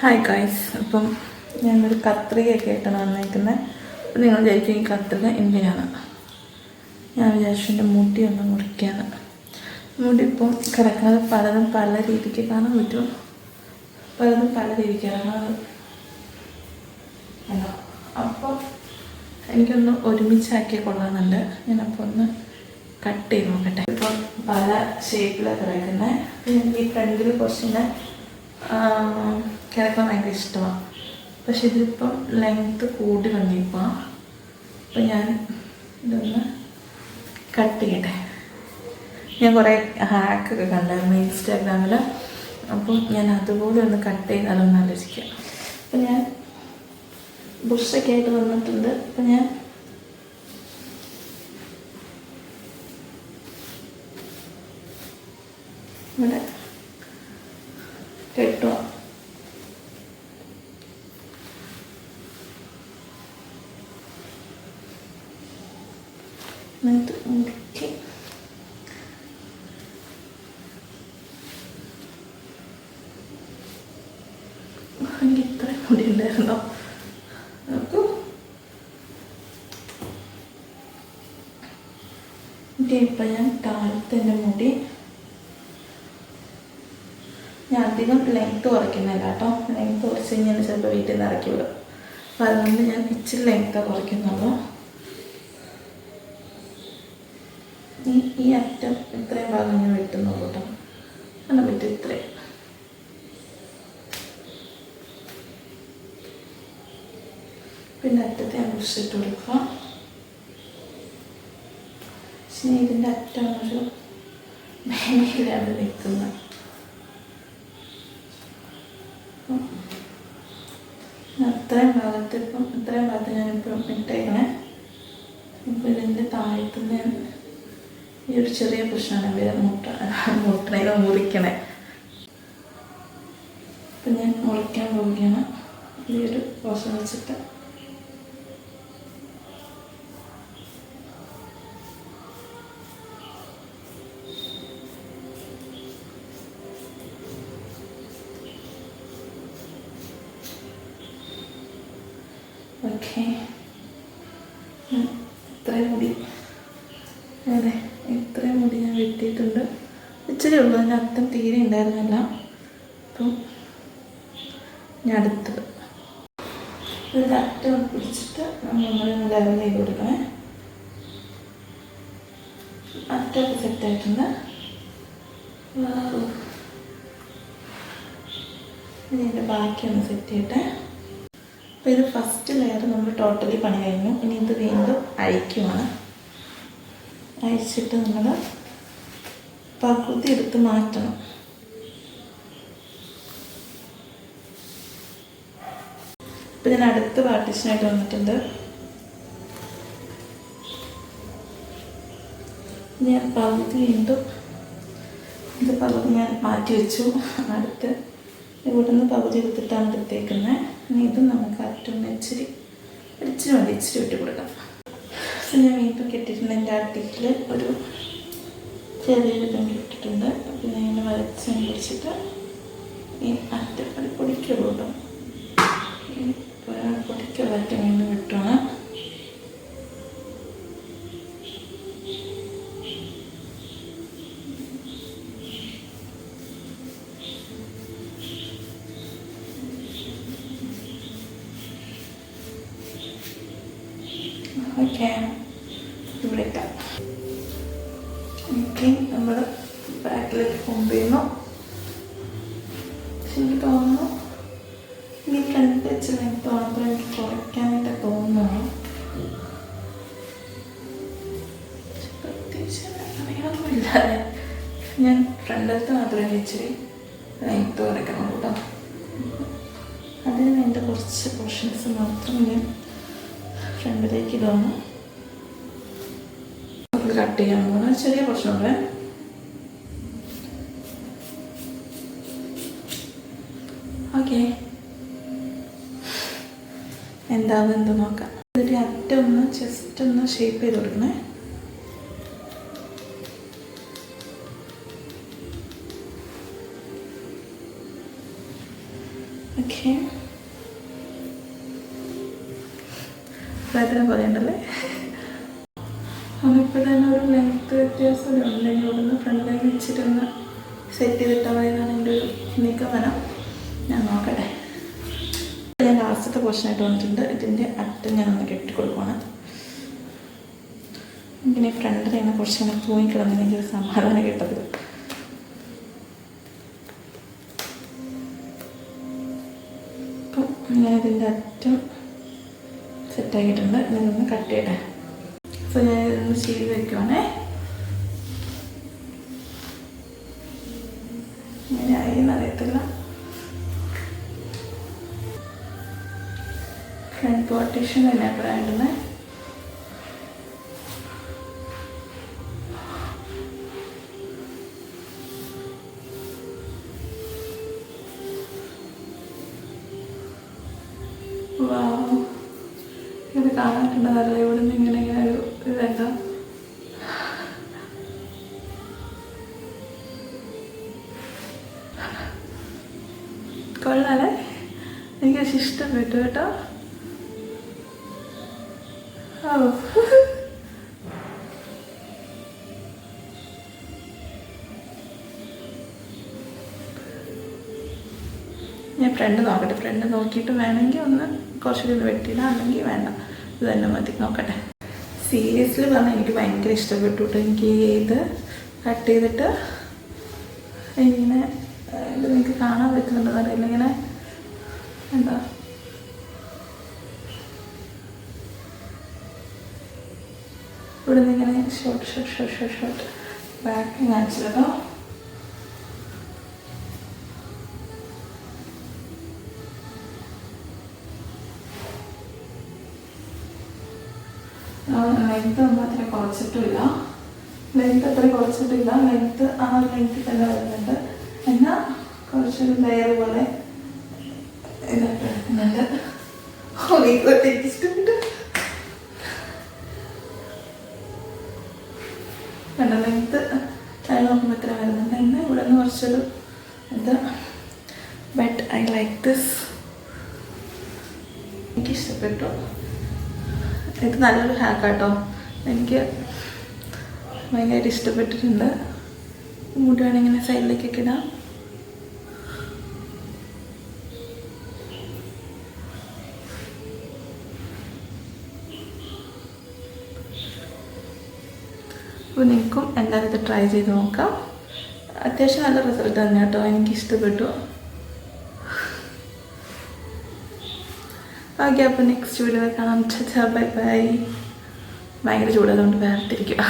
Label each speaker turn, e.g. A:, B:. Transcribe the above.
A: Hi guys അപ്പം ഞാനൊരു കത്രികയൊക്കെ ആയിട്ടാണ് വന്നേക്കുന്നത് നിങ്ങൾ വിചാരിക്കും ഈ കത്രിക എന്തിനാണ്? ഞാൻ വിചാരിച്ചു എന്റെ മുടി ഒന്ന് മുറിക്കാണ് മുടി ഇപ്പം കിടക്കുന്നത് പലതും പല രീതിക്ക് കാണാൻ പറ്റും പലതും പല രീതിക്കാണ് അല്ലോ. അപ്പോൾ എനിക്കൊന്ന് ഒരുമിച്ചാക്കി കൊള്ളാമെന്നുണ്ട് ഞാനപ്പോൾ ഒന്ന് കട്ട് ചെയ്ത് നോക്കട്ടെ. ഇപ്പം പല ഷേപ്പിലാണ് കിടക്കുന്നത് ഈ ഫ്രണ്ടിൽ കുറച്ചിങ്ങനെ കിടക്കാൻ ഭയങ്കര ഇഷ്ടമാണ്. പക്ഷെ ഇതിപ്പം ലെങ്ത്ത് കൂടി വന്നിപ്പോൾ അപ്പം ഞാൻ ഇതൊന്ന് കട്ട് ചെയ്യട്ടെ. ഞാൻ കുറേ ഹാക്കൊക്കെ കണ്ടായിരുന്നു ഇൻസ്റ്റാഗ്രാമിൽ അപ്പം ഞാൻ അതുപോലെ ഒന്ന് കട്ട് ചെയ്താലൊന്ന് ആലോചിക്കുക അപ്പം ഞാൻ ബുഷൊക്കെ ആയിട്ട് വന്നിട്ടുണ്ട്. അപ്പം ഞാൻ ഇവിടെ കെട്ടുക എന്നിട്ട് മുറുക്കി എനിക്ക് ഇത്ര മുടി ഉണ്ടായിരുന്നോ നോക്കൂ ഇപ്പം ഞാൻ താഴത്തെ എന്റെ മുടി ഞാൻ അധികം ലെങ്ത്ത് കുറയ്ക്കുന്നില്ല കേട്ടോ ലെങ്ത്ത് കുറച്ച് കഴിഞ്ഞാൽ ചിലപ്പോൾ വീട്ടിൽ നിന്ന് ഇറക്കി വിടും അപ്പോൾ അതുകൊണ്ട് ഞാൻ ഇച്ചിരി ലെങ്ത്ത് കുറയ്ക്കുന്നുള്ളൂ ഈ ഈ അറ്റം ഇത്രയും ഭാഗം ഞാൻ വെട്ടുന്നുള്ളൂ കേട്ടോ അങ്ങനെ പറ്റും ഇത്രയും പിന്നെ അറ്റത്തെ ഞാൻ കുറിച്ചിട്ട് കൊടുക്കുക പക്ഷേ ഇതിന്റെ അറ്റം ഒരു മേഖലയാണ് നിൽക്കുന്നത് അത്രയും ഭാഗത്ത് ഇപ്പം ഇത്രയും ഭാഗത്ത് ഞാനിപ്പം ഇട്ടേക്കണേ. ഇപ്പം ഇതിന്റെ താഴത്തുനിന്ന് ഈ ഒരു ചെറിയ പ്രശ്നമാണ് ഇവരെ മുട്ട മുട്ടനെ മുറിക്കണേ. അപ്പം ഞാൻ മുറിക്കാൻ പോവുകയാണ്. ഈ ഒരു പോഷൻ വെച്ചിട്ട് ഓക്കെ ഇത്രയും മുടി അതെ ഇത്രയും മുടി ഞാൻ വെട്ടിയിട്ടുണ്ട്. ഇച്ചിരി ഉള്ളൂ അതിന്റെ അത്തം തീരെ ഉണ്ടായിരുന്നില്ല. അപ്പം ഞാൻ അടുത്തത്. ഇതിന്റെ അറ്റം പിടിച്ചിട്ട് നമ്മൾ ലെവൽ ചെയ്ത് കൊടുക്കണേ. അറ്റമൊക്കെ സെറ്റായിട്ടുണ്ട് ഇനി എന്റെ ബാക്കി ഒന്ന് സെറ്റ് ചെയ്യട്ടെ. അപ്പോൾ ഇത് ഫസ്റ്റ് ലെയർ നമ്മൾ ടോട്ടലി പണി കഴിഞ്ഞു. ഇനി ഇത് വീണ്ടും അഴിക്കുവാണ്. അഴിച്ചിട്ട് നമ്മൾ പകുതി എടുത്ത് മാറ്റണം. ഇപ്പം ഞാൻ അടുത്ത പാർട്ടീഷനായിട്ട് വന്നിട്ടുണ്ട്. ഞാൻ പകുതി വീണ്ടും ഇത് പകുതി ഞാൻ മാറ്റി വെച്ചു. അടുത്ത് ഇവിടെ നിന്ന് പകുതി എടുത്തിട്ടാണ് എടുത്തേക്കുന്നത് ഇനി ഇത് നമുക്ക് അറ്റം ഇച്ചിരി ഇച്ചിരി മതി ഇച്ചിരി വിട്ട് കൊടുക്കാം. അപ്പോൾ ഞാൻ കിട്ടിയിട്ടുണ്ട് എന്റെ അട്ടിക്കിൽ ഒരു ചെറിയൊരു തുണി ഇട്ടിട്ടുണ്ട് പിന്നെ ഇങ്ങനെ വരച്ച് പിടിച്ചിട്ട് ഈ അറ്റം അത് പൊടിക്കുള്ളൂ കേട്ടോ. ഈ പൊടിക്കുള്ള നമ്മൾ ബാക്കിലേക്ക് കൊമ്പ് ചെയ്യുന്നു എനിക്ക് തോന്നുന്നു ഇനി ഫ്രണ്ട് വെച്ച് എനിക്ക് തോന്നുമ്പോൾ എനിക്ക് കുറയ്ക്കാനായിട്ട് തോന്നുന്നു. പ്രത്യേകിച്ച് അറിയാമൊന്നുമില്ലാതെ ഞാൻ ഫ്രണ്ടിലത്തെ മാത്രമേ ഇച്ചിരി ലെങ്ത് കുറയ്ക്കണം കേട്ടോ അതിന് വേണ്ട കുറച്ച് പോർഷൻസ് മാത്രം ഞാൻ ഫ്രണ്ടിലേക്ക് ഇടുന്നു. നമുക്ക് കട്ട് ചെയ്യാൻ പോകുന്ന ചെറിയ പ്രശ്നമുണ്ട്. ഓക്കെ. എന്താവും എന്ത് നോക്കാം. ഇതിന്റെ അറ്റം ഒന്ന് ജസ്റ്റ് ഒന്ന് ഷേപ്പ് ചെയ്ത് കൊടുക്കണേ. ഓക്കെ. പോലെ പോലെയുണ്ടല്ലേ അതിപ്പോൾ തന്നെ ഒരു ലെങ്ത് വ്യത്യാസം ഉണ്ടെങ്കിൽ ഇവിടുന്ന് ഫ്രണ്ടിലേക്ക് വെച്ചിട്ടൊന്ന് സെറ്റ് ചെയ്തിട്ട പോയതാണ് എന്റെ ഒരു നിഗമനം. ഞാൻ നോക്കട്ടെ. ഞാൻ ലാസ്റ്റത്തെ പോർഷനായിട്ട് വന്നിട്ടുണ്ട്. ഇതിന്റെ അറ്റം ഞാനൊന്ന് കെട്ടിക്കൊടുക്കുകയാണ് പിന്നെ ഫ്രണ്ടിൽ ഇങ്ങനെ കുറച്ചിങ്ങനെ തൂങ്ങിക്കിടന്നെങ്കിൽ എനിക്കൊരു സമാധാനം കിട്ടത്തില്ല. അപ്പം ഞാൻ ഇതിന്റെ അറ്റം സെറ്റാക്കിയിട്ടുണ്ട് ഇതൊന്ന് കട്ട് ചെയ്യട്ടെ. സോ ഞാൻ ചെയ്ത് വെക്കുവാണേ ഇങ്ങനെ ആയി എന്നറിയത്തില്ല ഫ്രണ്ട് പാർട്ടീഷൻ തന്നെ വേണ്ടുന്നത്. ഇത് കാണാനുണ്ടതല്ല ഇവിടെ നിന്ന് ഇങ്ങനെ കൊള്ളാലേ എനിക്ക് പക്ഷെ ഇഷ്ടപ്പെട്ടു കേട്ടോ ഞാൻ ഫ്രണ്ട് നോക്കട്ടെ. ഫ്രണ്ട് നോക്കിയിട്ട് വേണമെങ്കിൽ ഒന്ന് കുറച്ചുകൂടി വെട്ടിയിടാം. അല്ലെങ്കിൽ വേണ്ട. ഇത് തന്നെ മതി. നോക്കട്ടെ. സീരിയസ്ലി പറഞ്ഞാൽ എനിക്ക് ഭയങ്കര ഇഷ്ടപ്പെട്ടു കേട്ടോ. എനിക്ക് ഇത് കട്ട് ചെയ്തിട്ട് ഇങ്ങനെ ഇത് നിങ്ങൾക്ക് കാണാൻ പറ്റുന്നുണ്ടോ. അറിയില്ല ഇങ്ങനെ എന്താ? ഇവിടെ നിന്ന് ഇങ്ങനെ short short short short short back കാണിച്ചിരുന്നോ length ഒന്നും അത്ര കുറച്ചിട്ടില്ല ലെങ്ത് അത്ര കുറച്ചിട്ടില്ല ലെങ്ത് ആ ലെങ്ത് തന്നെ വരുന്നുണ്ട്. എന്നാൽ കുറച്ചൊരു ലെയർ പോലെ താഴെ കുറച്ചൊരു ബട്ട് ഐ ലൈക്ക് എനിക്ക് ഇഷ്ടപ്പെട്ടു. ഇത് നല്ലൊരു ഹാക്കാട്ടോ എനിക്ക് ഭയങ്കരമായിട്ട് ഇഷ്ടപ്പെട്ടിട്ടുണ്ട്. മുടി വേണമെങ്കിൽ സൈഡിലേക്കൊക്കെ ഇടാം. അപ്പോൾ നിങ്ങൾക്കും എന്തായാലും ഇത് ട്രൈ ചെയ്ത് നോക്കാം. അത്യാവശ്യം നല്ല റിസൾട്ട് തന്നെ കേട്ടോ. എനിക്ക് ഇഷ്ടപ്പെട്ടു. ഓക്കെ അപ്പോൾ നെക്സ്റ്റ് വീഡിയോ കാണാം. Bye bye. ഭയങ്കര ചൂടായതുകൊണ്ട് വേർതിരിക്കുക.